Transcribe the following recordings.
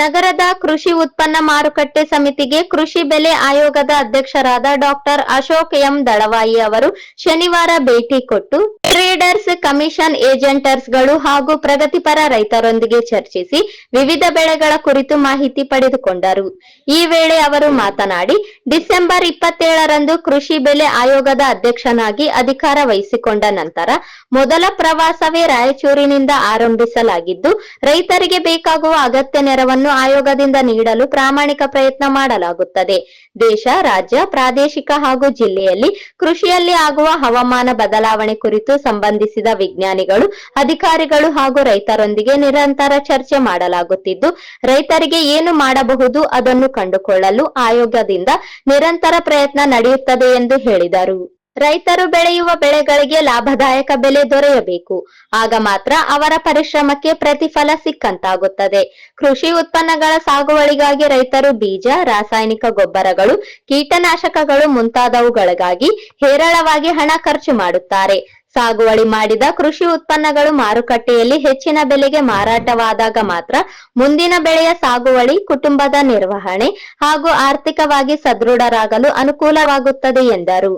ನಗರದ ಕೃಷಿ ಉತ್ಪನ್ನ ಮಾರುಕಟ್ಟೆ ಸಮಿತಿಗೆ ಕೃಷಿ ಬೆಲೆ ಆಯೋಗದ ಅಧ್ಯಕ್ಷರಾದ ಡಾಕ್ಟರ್ ಅಶೋಕ್ ಎಂ ದಳವಾಯಿ ಅವರು ಶನಿವಾರ ಭೇಟಿ ಕೊಟ್ಟು ಟ್ರೇಡರ್ಸ್ ಕಮಿಷನ್ ಏಜೆಂಟರ್ಸ್ಗಳು ಹಾಗೂ ಪ್ರಗತಿಪರ ರೈತರೊಂದಿಗೆ ಚರ್ಚಿಸಿ ವಿವಿಧ ಬೆಳೆಗಳ ಕುರಿತು ಮಾಹಿತಿ ಪಡೆದುಕೊಂಡರು. ಈ ವೇಳೆ ಅವರು ಮಾತನಾಡಿ, ಡಿಸೆಂಬರ್ ಇಪ್ಪತ್ತೇಳರಂದು ಕೃಷಿ ಬೆಲೆ ಆಯೋಗದ ಅಧ್ಯಕ್ಷನಾಗಿ ಅಧಿಕಾರ ವಹಿಸಿಕೊಂಡ ನಂತರ ಮೊದಲ ಪ್ರವಾಸವೇ ರಾಯಚೂರಿನಿಂದ ಆರಂಭಿಸಲಾಗಿದ್ದು, ರೈತರಿಗೆ ಬೇಕಾಗುವ ಅಗತ್ಯ ನೆರವನ್ನು ಆಯೋಗದಿಂದ ನೀಡಲು ಪ್ರಾಮಾಣಿಕ ಪ್ರಯತ್ನ ಮಾಡಲಾಗುತ್ತದೆ. ದೇಶ, ರಾಜ್ಯ, ಪ್ರಾದೇಶಿಕ ಹಾಗೂ ಜಿಲ್ಲೆಯಲ್ಲಿ ಕೃಷಿಯಲ್ಲಿ ಆಗುವ ಹವಾಮಾನ ಬದಲಾವಣೆ ಕುರಿತು ಸಂಬಂಧಿಸಿದ ವಿಜ್ಞಾನಿಗಳು, ಅಧಿಕಾರಿಗಳು ಹಾಗೂ ರೈತರೊಂದಿಗೆ ನಿರಂತರ ಚರ್ಚೆ ಮಾಡಲಾಗುತ್ತಿದ್ದು, ರೈತರಿಗೆ ಏನು ಮಾಡಬಹುದು ಅದನ್ನು ಕಂಡುಕೊಳ್ಳಲು ಆಯೋಗದಿಂದ ನಿರಂತರ ಪ್ರಯತ್ನ ನಡೆಯುತ್ತದೆ ಎಂದು ಹೇಳಿದರು. ರೈತರು ಬೆಳೆಯುವ ಬೆಳೆಗಳಿಗೆ ಲಾಭದಾಯಕ ಬೆಲೆ ದೊರೆಯಬೇಕು. ಆಗ ಮಾತ್ರ ಅವರ ಪರಿಶ್ರಮಕ್ಕೆ ಪ್ರತಿಫಲ ಸಿಕ್ಕಂತಾಗುತ್ತದೆ. ಕೃಷಿ ಉತ್ಪನ್ನಗಳ ಸಾಗುವಳಿಗಾಗಿ ರೈತರು ಬೀಜ, ರಾಸಾಯನಿಕ ಗೊಬ್ಬರಗಳು, ಕೀಟನಾಶಕಗಳು ಮುಂತಾದವುಗಳಿಗಾಗಿ ಹೇರಳವಾಗಿ ಹಣ ಖರ್ಚು ಮಾಡುತ್ತಾರೆ. ಸಾಗುವಳಿ ಮಾಡಿದ ಕೃಷಿ ಉತ್ಪನ್ನಗಳು ಮಾರುಕಟ್ಟೆಯಲ್ಲಿ ಹೆಚ್ಚಿನ ಬೆಲೆಗೆ ಮಾರಾಟವಾದಾಗ ಮಾತ್ರ ಮುಂದಿನ ಬೆಳೆಯ ಸಾಗುವಳಿ, ಕುಟುಂಬದ ನಿರ್ವಹಣೆ ಹಾಗೂ ಆರ್ಥಿಕವಾಗಿ ಸದೃಢರಾಗಲು ಅನುಕೂಲವಾಗುತ್ತದೆ ಎಂದರು.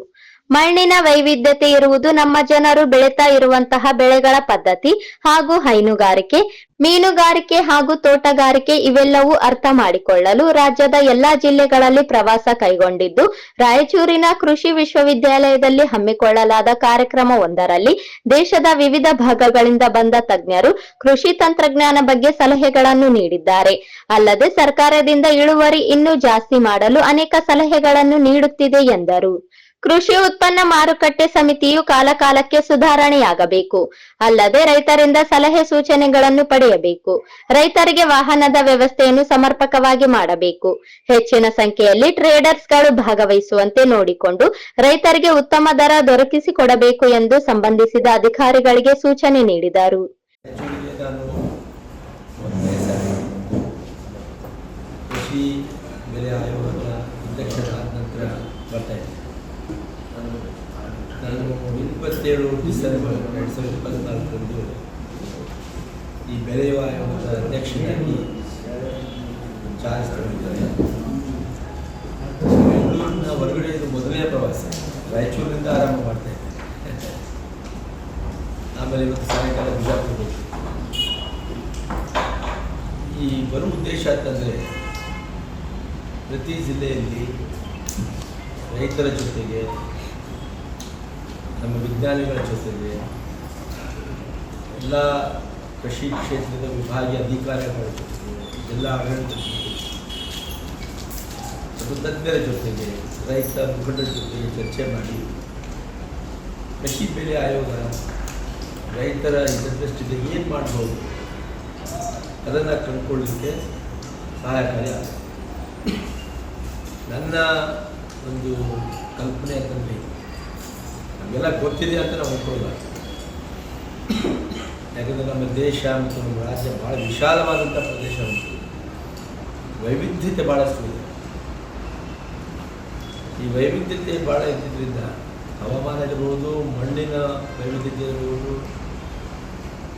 ಮಣ್ಣಿನ ವೈವಿಧ್ಯತೆ ಇರುವುದು ನಮ್ಮ ಜನರು ಬೆಳೆತಾ ಇರುವಂತಹ ಬೆಳೆಗಳ ಪದ್ಧತಿ ಹಾಗೂ ಹೈನುಗಾರಿಕೆ. ಮೀನುಗಾರಿಕೆ ಹಾಗೂ ತೋಟಗಾರಿಕೆ ಇವೆಲ್ಲವೂ ಅರ್ಥ ಮಾಡಿಕೊಳ್ಳಲು ರಾಜ್ಯದ ಎಲ್ಲಾ ಜಿಲ್ಲೆಗಳಲ್ಲಿ ಪ್ರವಾಸ ಕೈಗೊಂಡಿದ್ದು, ರಾಯಚೂರಿನ ಕೃಷಿ ವಿಶ್ವವಿದ್ಯಾಲಯದಲ್ಲಿ ಹಮ್ಮಿಕೊಳ್ಳಲಾದ ಕಾರ್ಯಕ್ರಮವೊಂದರಲ್ಲಿ ದೇಶದ ವಿವಿಧ ಭಾಗಗಳಿಂದ ಬಂದ ತಜ್ಞರು ಕೃಷಿ ತಂತ್ರಜ್ಞಾನ ಬಗ್ಗೆ ಸಲಹೆಗಳನ್ನು ನೀಡಿದ್ದಾರೆ. ಅಲ್ಲದೆ ಸರ್ಕಾರದಿಂದ ಇಳುವರಿ ಇನ್ನೂ ಜಾಸ್ತಿ ಮಾಡಲು ಅನೇಕ ಸಲಹೆಗಳನ್ನು ನೀಡುತ್ತಿದೆ ಎಂದರು. ಕೃಷಿ ಉತ್ಪನ್ನ ಮಾರುಕಟ್ಟೆ ಸಮಿತಿಯು ಕಾಲಕಾಲಕ್ಕೆ ಸುಧಾರಣೆಯಾಗಬೇಕು. ಅಲ್ಲದೆ ರೈತರಿಂದ ಸಲಹೆ ಸೂಚನೆಗಳನ್ನು ಪಡೆಯಬೇಕು. ರೈತರಿಗೆ ವಾಹನದ ವ್ಯವಸ್ಥೆಯನ್ನು ಸಮರ್ಪಕವಾಗಿ ಮಾಡಬೇಕು. ಹೆಚ್ಚಿನ ಸಂಖ್ಯೆಯಲ್ಲಿ ಟ್ರೇಡರ್ಸ್ಗಳು ಭಾಗವಹಿಸುವಂತೆ ನೋಡಿಕೊಂಡು ರೈತರಿಗೆ ಉತ್ತಮ ದರ ದೊರಕಿಸಿಕೊಡಬೇಕು ಎಂದು ಸಂಬಂಧಿಸಿದ ಅಧಿಕಾರಿಗಳಿಗೆ ಸೂಚನೆ ನೀಡಿದರು ಬೆಲೆ ಆಯೋಗದ ಅಧ್ಯಕ್ಷರಾದ ನಂತರ ಬರ್ತಾ ಇದ್ದೆ ನಾನು ಇಪ್ಪತ್ತೇಳು ಡಿಸೆಂಬರ್ ಎರಡು ಸಾವಿರದ ಇಪ್ಪತ್ತ್ನಾಲ್ಕರಂದು ಈ ಬೆಳೆಯುವ ಆಯೋಗದ ಚಾರ್ಜ್ ತಗೊಂಡಿದ್ದಾರೆ ಬೆಂಗಳೂರಿನ ಹೊರಗಡೆ ಇದು ಮೊದಲನೇ ಪ್ರವಾಸ. ರಾಯಚೂರಿನಿಂದ ಆರಂಭ ಮಾಡ್ತಾ ಇದ್ದೆ. ಆಮೇಲೆ ಇವತ್ತು ಸಾಯಂಕಾಲ ಬಿಜಾಪುರ ಈ ಬರೋ ಉದ್ದೇಶ ಅಂತಂದರೆ ಪ್ರತಿ ಜಿಲ್ಲೆಯಲ್ಲಿ ರೈತರ ಜೊತೆಗೆ ನಮ್ಮ ವಿಜ್ಞಾನಿಗಳ ಜೊತೆಗೆ ಎಲ್ಲ ಕೃಷಿ ಕ್ಷೇತ್ರದ ವಿಭಾಗೀಯ ಅಧಿಕಾರಿಗಳ ಜೊತೆಗೆ, ಎಲ್ಲ ಆಡಳಿತ ತಜ್ಞರ ಜೊತೆಗೆ, ರೈತ ಮುಖಂಡರ ಜೊತೆಗೆ ಚರ್ಚೆ ಮಾಡಿ ಕೃಷಿ ಬೆಲೆ ಆಯೋಗ ರೈತರ ಹಿತದೃಷ್ಟಿಗೆ ಏನು ಮಾಡ್ಬೋದು ಅದನ್ನು ಕಂಡುಕೊಳ್ಳಲಿಕ್ಕೆ ಸಹಾಯಕಾರಿ ಆಗುತ್ತೆ ನನ್ನ ಒಂದು ಕಲ್ಪನೆ ಅಂತಂದರೆ ನಮಗೆಲ್ಲ ಗೊತ್ತಿದೆ ಅಂತ ನಾವು ಒಪ್ಕೊಳ್ಳಲ್ಲ. ಯಾಕಂದರೆ ನಮ್ಮ ದೇಶ ಮತ್ತು ನಮ್ಮ ರಾಜ್ಯ ಭಾಳ ವಿಶಾಲವಾದಂಥ ಪ್ರದೇಶ ಉಂಟು. ವೈವಿಧ್ಯತೆ ಭಾಳಷ್ಟು ಇದೆ. ಈ ವೈವಿಧ್ಯತೆ ಭಾಳ ಇದ್ದಿದ್ದರಿಂದ ಹವಾಮಾನ ಇರ್ಬೋದು, ಮಣ್ಣಿನ ವೈವಿಧ್ಯತೆ ಇರ್ಬೋದು,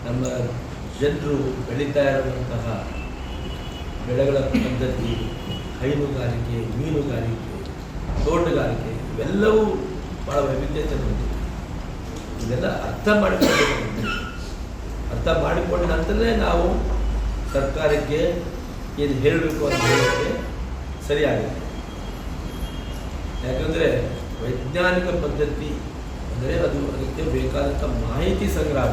ನಮ್ಮ ಜನರು ಬೆಳೀತಾ ಇರುವಂತಹ ಬೆಳೆಗಳ ಪದ್ಧತಿ, ಹೈನುಗಾರಿಕೆ, ಮೀನುಗಾರಿಕೆ, ತೋಟಗಾರಿಕೆ ಇವೆಲ್ಲವೂ ಭಾಳ ವೈವಿಧ್ಯತೆ ಬಂತು ಇದೆಲ್ಲ ಅರ್ಥ ಮಾಡಿಕೊಳ್ಳಬೇಕು ಅರ್ಥ ಮಾಡಿಕೊಂಡ ನಂತರನೇ ನಾವು ಸರ್ಕಾರಕ್ಕೆ ಏನು ಹೇಳಬೇಕು ಅಂತ ಹೇಳೋಕ್ಕೆ ಸರಿಯಾಗುತ್ತೆ. ಯಾಕಂದರೆ ವೈಜ್ಞಾನಿಕ ಪದ್ಧತಿ ಅಂದರೆ ಅದು ಅದಕ್ಕೆ ಬೇಕಾದಂಥ ಮಾಹಿತಿ ಸಂಗ್ರಹ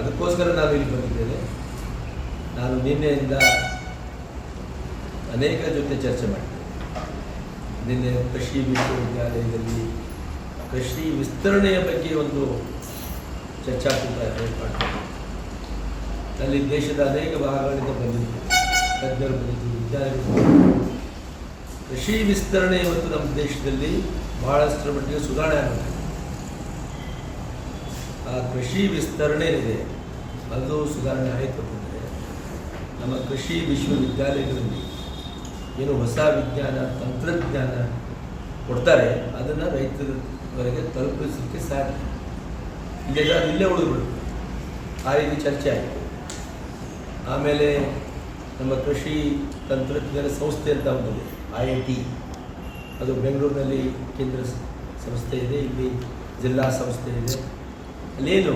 ಅದಕ್ಕೋಸ್ಕರ ನಾನು ಇಲ್ಲಿ ಬಂದಿದ್ದೇನೆ. ನಾನು ನಿನ್ನೆಯಿಂದ ಅನೇಕ ಜೊತೆ ಚರ್ಚೆ ಮಾಡಿದ್ದೆ ನಿನ್ನೆ ಕೃಷಿ ವಿಶ್ವವಿದ್ಯಾಲಯದಲ್ಲಿ ಕೃಷಿ ವಿಸ್ತರಣೆಯ ಬಗ್ಗೆ ಒಂದು ಚರ್ಚಾಕೂಟ ಏರ್ಪಾಡು ಅಲ್ಲಿ ದೇಶದ ಅನೇಕ ಭಾಗಗಳಿಂದ ಬಂದಿದ್ದು, ತಜ್ಞರು ಬಂದಿದ್ದು ವಿಜ್ಞಾನಿಗಳು ಕೃಷಿ ವಿಸ್ತರಣೆ ಇವತ್ತು ನಮ್ಮ ದೇಶದಲ್ಲಿ ಬಹಳಷ್ಟರ ಮಟ್ಟಿಗೆ ಸುಧಾರಣೆ ಆಗುತ್ತೆ. ಆ ಕೃಷಿ ವಿಸ್ತರಣೆ ಇದೆ ಅದು ಸುಧಾರಣೆ ಆಯಿತು ಅಂದರೆ ನಮ್ಮ ಕೃಷಿ ವಿಶ್ವವಿದ್ಯಾಲಯಗಳಲ್ಲಿ ಏನು ಹೊಸ ವಿಜ್ಞಾನ, ತಂತ್ರಜ್ಞಾನ ಕೊಡ್ತಾರೆ, ಅದನ್ನು ರೈತರವರೆಗೆ ತಲುಪಿಸಲಿಕ್ಕೆ ಸಾಧ್ಯ. ಇಲ್ಲೆಲ್ಲ, ಇಲ್ಲೇ ಆ ರೀತಿ ಚರ್ಚೆ ಆಯಿತು. ಆಮೇಲೆ ನಮ್ಮ ಕೃಷಿ ತಂತ್ರಜ್ಞಾನ ಸಂಸ್ಥೆ ಅಂತ ಒಂದಿದೆ ಐ ಐ ಟಿ. ಅದು ಬೆಂಗಳೂರಿನಲ್ಲಿ ಕೇಂದ್ರ ಸಂಸ್ಥೆ ಇದೆ, ಇಲ್ಲಿ ಜಿಲ್ಲಾ ಸಂಸ್ಥೆ ಇದೆ. ಅಲ್ಲೇನು,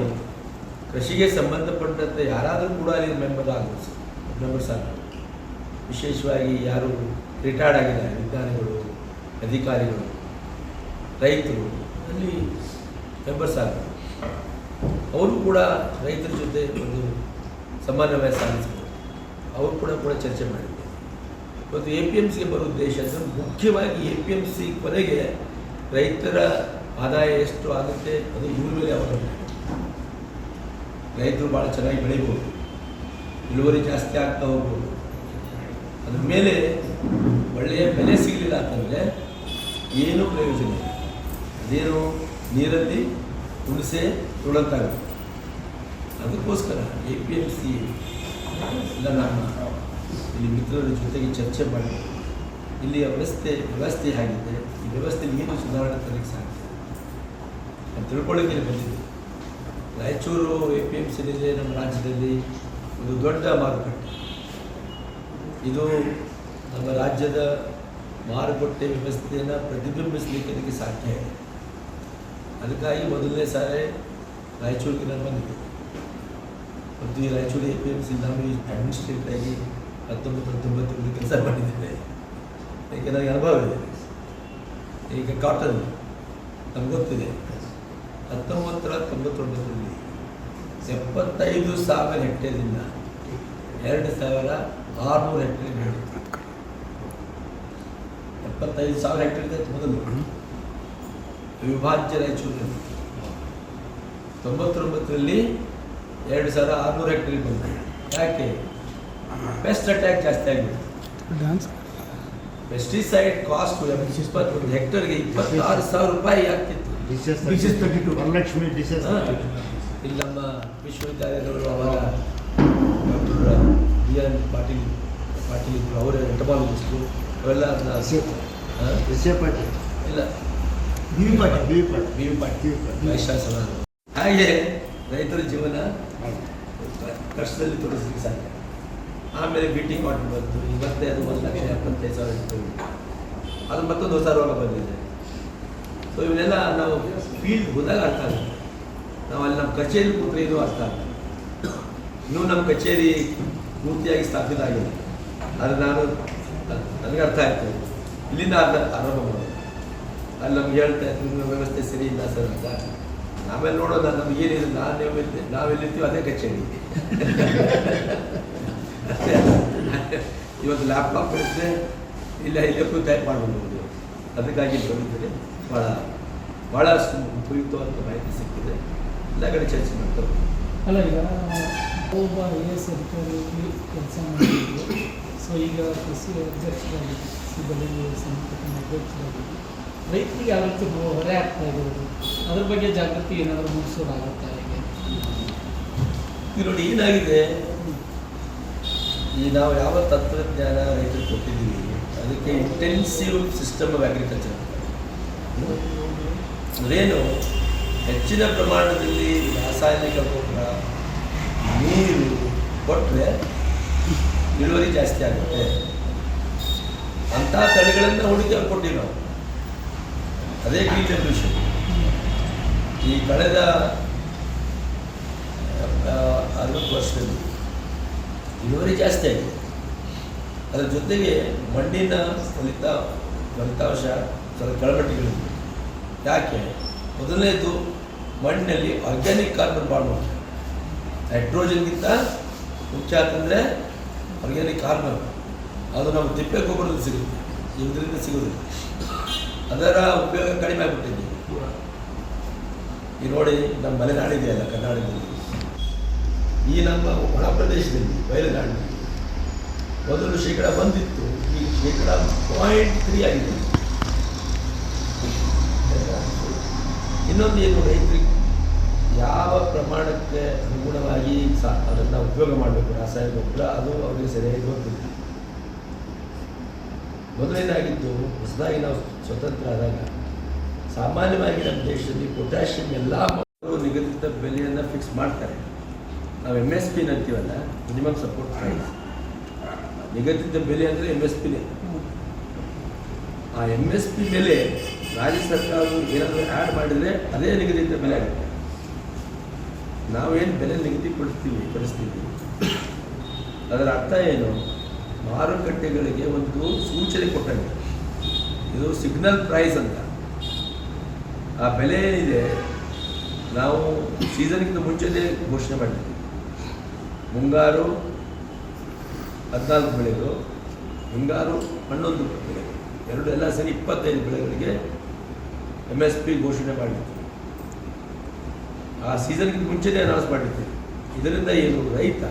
ಕೃಷಿಗೆ ಸಂಬಂಧಪಟ್ಟಂತೆ ಯಾರಾದರೂ ಕೂಡ ಅಲ್ಲಿ ಮೆಂಬರ್ ಆಗಬೇಕು ಮೆಂಬರ್ಸ್ ಆಗ್ಬೋದು ವಿಶೇಷವಾಗಿ ಯಾರು ರಿಟೈರ್ಡ್ ಆಗಿದ್ದಾರೆ ವಿಜ್ಞಾನಿಗಳು ಅಧಿಕಾರಿಗಳು, ರೈತರು, ಅಲ್ಲಿ ಮೆಂಬರ್ಸ್ ಆಗ್ತಾರೆ ಅವರು ಕೂಡ ರೈತರ ಜೊತೆ ಒಂದು ಸಮನ್ವಯ ಸಾಧಿಸ್ಬೋದು. ಅವರು ಕೂಡ ಕೂಡ ಚರ್ಚೆ ಮಾಡಿದ್ದಾರೆ ಇವತ್ತು ಎ ಪಿ ಎಂ ಸಿಗೆ ಬರೋ ಉದ್ದೇಶ ಅಂದರೆ ಮುಖ್ಯವಾಗಿ ಎ ಪಿ ಎಂ ಸಿ ಕೊನೆಗೆ ರೈತರ ಆದಾಯ ಎಷ್ಟು ಆಗುತ್ತೆ ಅದು ಇವ್ರ ಮೇಲೆ ರೈತರು ಭಾಳ ಚೆನ್ನಾಗಿ ಬೆಳಿಬೋದು. ಇಳುವರಿ ಜಾಸ್ತಿ ಆಗ್ತಾ ಹೋಗ್ಬೋದು. ಅದ್ರ ಮೇಲೆ ಒಳ್ಳೆಯ ಬೆಲೆ ಸಿಗಲಿಲ್ಲ ಅಂತಂದರೆ ಏನೂ ಪ್ರಯೋಜನ ಇಲ್ಲ. ಅದೇನು ನೀರಲ್ಲಿ ಹುಣಸೆ ತುಳಂತಾಗುತ್ತೆ ಅದಕ್ಕೋಸ್ಕರ ಎ ಪಿ ಎಂ ಸಿ ಎಲ್ಲ ನಮ್ಮ ಇಲ್ಲಿ ಮಿತ್ರರ ಜೊತೆಗೆ ಚರ್ಚೆ ಮಾಡಿ ಇಲ್ಲಿಯ ವ್ಯವಸ್ಥೆ ವ್ಯವಸ್ಥೆ ಆಗಿದೆ ಈ ವ್ಯವಸ್ಥೆ ಏನು ಸುಧಾರಣೆ ತರಲಿಕ್ಕೆ ಸಾಧ್ಯ? ಅಂತ ತಿಳ್ಕೊಳ್ಳೋಕೆ ಬಂದಿದೆ Raichur A P M C ನಮ್ಮ ರಾಜ್ಯದಲ್ಲಿ ಒಂದು ದೊಡ್ಡ ಮಾರುಕಟ್ಟೆ. ಇದು ನಮ್ಮ ರಾಜ್ಯದ ಮಾರುಕಟ್ಟೆ ವ್ಯವಸ್ಥೆಯನ್ನು ಪ್ರತಿಬಿಂಬಿಸಲಿಕ್ಕೆ ಅದಕ್ಕೆ ಸಾಧ್ಯ ಇದೆ. ಅದಕ್ಕಾಗಿ ಮೊದಲನೇ ಸಾರಿ ರಾಯಚೂರಿಗೆ ನಾನು ಬಂದಿದ್ದೆ. ಮತ್ತು ಈ Raichur A P M C ನಾನು ಈ ಅಡ್ಮಿನಿಸ್ಟ್ರೇಟರ್ ಆಗಿ ಹತ್ತೊಂಬತ್ತು ಹತ್ತೊಂಬತ್ತರಲ್ಲಿ ಕೆಲಸ ಮಾಡಿದ್ದೇನೆ. ಏಕೆ ನನಗೆ ಅನುಭವ ಇದೆ. ಈಗ ಕಾಟನ್ ನಮ್ಗೆ ಗೊತ್ತಿದೆ. ಹತ್ತೊಂಬತ್ತರ ತೊಂಬತ್ತೊಂಬತ್ತರಲ್ಲಿ ಎಪ್ಪತ್ತೈದು ಸಾವಿರ ಹೆಕ್ಟೇರಿಂದ ಎರಡು ಸಾವಿರ ಆರುನೂರು ಹೆಕ್ಟೇರ್ ಎಪ್ಪತ್ತೈದು ಸಾವಿರ ಹೆಕ್ಟೇರ್ ಇದೆ ಮೊದಲು. ವಿಭಾಜ್ಯ ರಾಯಚೂರು. ತೊಂಬತ್ತೊಂಬತ್ತರಲ್ಲಿ ಎರಡು ಸಾವಿರ ಆರುನೂರು ಹೆಕ್ಟೇರ್ ಬಂತು. ಯಾಕೆ? ಪೆಸ್ಟ್ ಅಟ್ಯಾಕ್ ಜಾಸ್ತಿ ಆಗಿಬಿಟ್ಟು ಪೆಸ್ಟಿಸೈಡ್ ಕಾಸ್ಟ್ ಇಪ್ಪತ್ತು ಹೆಕ್ಟರ್ಗೆ ಇಪ್ಪತ್ತಾರು ಸಾವಿರ ರೂಪಾಯಿ ಆಗ್ತಿತ್ತು. Dishes 32. ವರಲಕ್ಷ್ಮಿ dishes ಹಾ. 32. ಇಲ್ಲಿ ನಮ್ಮ ವಿಶ್ವವಿದ್ಯಾಲಯದವರು ಅವಾಗ doctor B N Patil Patil ಇದ್ರು ಅವರೇ ಎಂಟಮಾಲಜಿಸ್ಟು ಅವೆಲ್ಲ ಎಸ್ ಎ ಪಾಟೀಲ್ ಇಲ್ಲ B V Patil B V Patil B V Patil chancellor ಹಾಗೆ ರೈತರ ಜೀವನ ಕಷ್ಟದಲ್ಲಿ ತೋರಿಸ್ಲಿಕ್ಕೆ ಸಾಧ್ಯ. ಆಮೇಲೆ ಮೀಟಿಂಗ್ ಟಿ ಕಾಟನ್ ಬಂತು. ಇವತ್ತೇ ಅದು ಒಂದು ಲಕ್ಷ ಎಪ್ಪತ್ತೈದು ಸಾವಿರ ಇತ್ತು. ಅದು ಮತ್ತೊಂದು ಹೊಸ ರೋಗ ಬಂದಿದೆ. ಸೊ ಇವನ್ನೆಲ್ಲ ನಾವು ಫೀಲ್ಡ್ ಹೋದಾಗ ಅರ್ಥ ಆಗುತ್ತೆ. ನಾವು ಅಲ್ಲಿ ನಮ್ಮ ಕಚೇರಿ ಕೂತ್ರೆ ಇದು ಅರ್ಥ ಆಗುತ್ತೆ. ಇನ್ನೂ ನಮ್ಮ ಕಚೇರಿ ಪೂರ್ತಿಯಾಗಿ ಸ್ಥಾಪಿತ ಆಗಿದೆ. ಆದರೆ ನಾನು ನನಗೆ ಅರ್ಥ ಆಯ್ತು. ಇಲ್ಲಿಂದ ಆರಂಭ ಮಾಡೋದು. ಅಲ್ಲಿ ನಮ್ಗೆ ಹೇಳ್ತಾ ನಿಮ್ಮ ವ್ಯವಸ್ಥೆ ಸರಿ ಇಲ್ಲ ಸರ್ ಅಂತ. ಆಮೇಲೆ ನೋಡೋದ ನಮ್ಗೆ ಏನಿದೆ, ನಾನು ನೀವು ನಾವೆಲ್ಲಿರ್ತೀವಿ ಅದೇ ಕಚೇರಿ. ಅಷ್ಟೇ ಇವತ್ತು ಲ್ಯಾಪ್ಟಾಪ್ ಇರುತ್ತೆ ಇಲ್ಲ, ಇಲ್ಲೇ ಟೈಪ್ ಮಾಡ್ಬೋದು ಅದಕ್ಕಾಗಿ ಬಂದಿದ್ದರೆ ಭಾಳ ಭಾಳ ಉಪಯುಕ್ತವಾದ ಮಾಹಿತಿ ಸಿಕ್ಕಿದೆ. ಎಲ್ಲ ಕಡೆ ಚರ್ಚೆ ಮಾಡ್ತಾರೆ ಅಲ್ಲ, ಈಗ ಒಬ್ಬ ಐ ಎಸ್ ಅಧಿಕಾರಿಯಾಗಿ ಕೆಲಸ ಮಾಡಿದ್ರು. ಸೊ ಈಗ ಕೃಷಿ ಅಧ್ಯಕ್ಷರಾಗಿದ್ದು ಕೃಷಿ ಬೆಳೆಗೆ ಸಂಬಂಧಪಟ್ಟ ಅಧ್ಯಕ್ಷರಾಗಿದ್ದು ರೈತರಿಗೆ ಯಾವ ರೀತಿ ಹೊರೆ ಆಗ್ತಾ ಇರೋದು ಅದ್ರ ಬಗ್ಗೆ ಜಾಗೃತಿ ಏನಾದರೂ ಮೂಡಿಸೋದಾಗುತ್ತಾ ಈಗ ನೋಡಿ, ಏನಾಗಿದೆ? ಈ ನಾವು ಯಾವ ತಂತ್ರಜ್ಞಾನ ರೈತರಿಗೆ ಕೊಟ್ಟಿದ್ದೀವಿ, ಅದಕ್ಕೆ ಇಂಟೆನ್ಸಿವ್ ಸಿಸ್ಟಮ್ ಆಫ್ ಅಗ್ರಿಕಲ್ಚರ್ ಅದೇನು ಹೆಚ್ಚಿನ ಪ್ರಮಾಣದಲ್ಲಿ ರಾಸಾಯನಿಕ ಗೊಬ್ಬರ ನೀರು ಕೊಟ್ಟರೆ ಇಳುವರಿ ಜಾಸ್ತಿ ಆಗುತ್ತೆ. ಅಂತ ತಳಿಗಳನ್ನು ಹುಡುಕಿ ಕೊಟ್ಟಿವಿ ನಾವು. ಅದೇ ಕೀಟ ರೆವಲ್ಯೂಷನ್ ಈ ಕಳೆದ ಅರವತ್ತು ವರ್ಷದಲ್ಲಿ ಇಳುವರಿ ಜಾಸ್ತಿ ಆಗಿದೆ. ಅದರ ಜೊತೆಗೆ ಮಣ್ಣಿನ ಫಲಿತ, ಫಲಿತಾಂಶ ಸ್ವಲ್ಪ ಕೆಳಮಟ್ಟಿಗಳಿದೆ. ಯಾಕೆ? ಮೊದಲನೇದು ಮಣ್ಣಿನಲ್ಲಿ ಆರ್ಗ್ಯಾನಿಕ್ ಕಾರ್ಬನ್ ಭಾಳ ಮುಖ್ಯ ನೈಟ್ರೋಜನ್ಗಿಂತ ಮುಖ್ಯ ಅಂತಂದರೆ ಆರ್ಗ್ಯಾನಿಕ್ ಕಾರ್ಬನ್, ಅದು ನಮ್ಮ ತಿಪ್ಪೆ ಗೊಬ್ಬರದಲ್ಲಿ ಸಿಗುತ್ತೆ. ಇದರಿಂದ ಸಿಗೋದಿಲ್ಲ. ಅದರ ಉಪಯೋಗ ಕಡಿಮೆ ಆಗಿಬಿಟ್ಟಿದೆ. ಈ ನೋಡಿ, ನಮ್ಮ ಮಲೆನಾಡಿದೆಯಲ್ಲ ಕರ್ನಾಟಕದಲ್ಲಿ. ಈ ನಮ್ಮ ಒಣ ಪ್ರದೇಶದಲ್ಲಿ ಬಯಲುನಾಡಿನಲ್ಲಿ ಮೊದಲು ಶೇಕಡ ಬಂದಿತ್ತು ಈ ಶೇಕಡ ಪಾಯಿಂಟ್ ತ್ರೀ ಆಗಿದೆ ಇನ್ನೊಂದು ಏನು, ರೈತರಿಗೆ ಯಾವ ಪ್ರಮಾಣಕ್ಕೆ ಅನುಗುಣವಾಗಿ ಸಹ ಅದನ್ನು ಉಪಯೋಗ ಮಾಡಬೇಕು ರಾಸಾಯನಿಕ ಗೊಬ್ಬರ, ಅದು ಅವರಿಗೆ ಸರಿಯಾಗಿ ಗೊತ್ತಿಲ್ಲ. ಮೊದಲೇನಾಗಿದ್ದು ಹೊಸದಾಗಿ ನಾವು ಸ್ವತಂತ್ರ ಆದಾಗ ಸಾಮಾನ್ಯವಾಗಿ ನಮ್ಮ ದೇಶದಲ್ಲಿ ಪೊಟ್ಯಾಷಿಯಂ ಎಲ್ಲ ನಿಗದಿತ ಬೆಲೆಯನ್ನು ಫಿಕ್ಸ್ ಮಾಡ್ತಾರೆ. ನಾವು ಎಂ ಎಸ್ ಪಿನ ಅಂತೀವಲ್ಲ ಮಿನಿಮಮ್ ಸಪೋರ್ಟ್ ಪ್ರೈಸ್ ನಿಗದಿತ ಬೆಲೆ ಅಂದರೆ ಎಂ ಎಸ್ ಪಿನೇ ಆ ಎಂ ಎಸ್ ಪಿ ಬೆಲೆ ರಾಜ್ಯ ಸರ್ಕಾರವು ಏನಾದರೂ ಆ್ಯಡ್ ಮಾಡಿದರೆ ಅದೇ ನಿಗದಿತ ಬೆಲೆ ಆಗುತ್ತೆ. ನಾವೇನು ಬೆಲೆ ನಿಗದಿಪಡಿಸ್ತೀವಿ ಪಡಿಸ್ತೀವಿ ಅದರ ಅರ್ಥ ಏನು? ಮಾರುಕಟ್ಟೆಗಳಿಗೆ ಒಂದು ಸೂಚನೆ ಕೊಟ್ಟಂಗೆ. ಇದು ಸಿಗ್ನಲ್ ಪ್ರೈಸ್ ಅಂತ. ಆ ಬೆಲೆ ಏನಿದೆ? ನಾವು ಸೀಸನ್ಗಿಂತ ಮುಂಚೆನೇ ಘೋಷಣೆ ಮಾಡಿದ್ವಿ. ಮುಂಗಾರು ಹದಿನಾಲ್ಕು ಬೆಳೆಗಳು, ಹಿಂಗಾರು ಹನ್ನೊಂದು ಬೆಳೆಗಳು. ಎರಡು ಎಲ್ಲ ಸರಿ ಇಪ್ಪತ್ತೈದು ಬೆಳೆಗಳಿಗೆ ಎಂ ಎಸ್ ಪಿ ಘೋಷಣೆ ಮಾಡಿರ್ತೀವಿ ಆ ಸೀಸನ್ಗಿಂತ ಮುಂಚೆನೇ ಅನೌನ್ಸ್ ಮಾಡಿರ್ತೀವಿ ಇದರಿಂದ ಏನು ರೈತ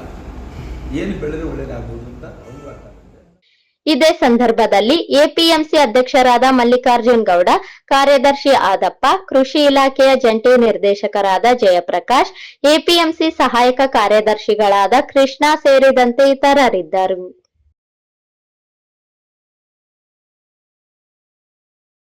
ಏನು ಬೆಳೆದ್ರೆ ಒಳ್ಳೆಯದಾಗ್ಬೋದು ಅಂತ ಅವರು ಅರ್ಥ ಇದೇ ಸಂದರ್ಭದಲ್ಲಿ ಎಪಿಎಂಸಿ ಅಧ್ಯಕ್ಷರಾದ ಮಲ್ಲಿಕಾರ್ಜುನ್ ಗೌಡ, ಕಾರ್ಯದರ್ಶಿ ಆದಪ್ಪ, ಕೃಷಿ ಇಲಾಖೆಯ ಜಂಟಿ ನಿರ್ದೇಶಕರಾದ ಜಯಪ್ರಕಾಶ್, ಎಪಿಎಂಸಿ ಸಹಾಯಕ ಕಾರ್ಯದರ್ಶಿಗಳಾದ ಕೃಷ್ಣ ಸೇರಿದಂತೆ ಇತರರಿದ್ದರು.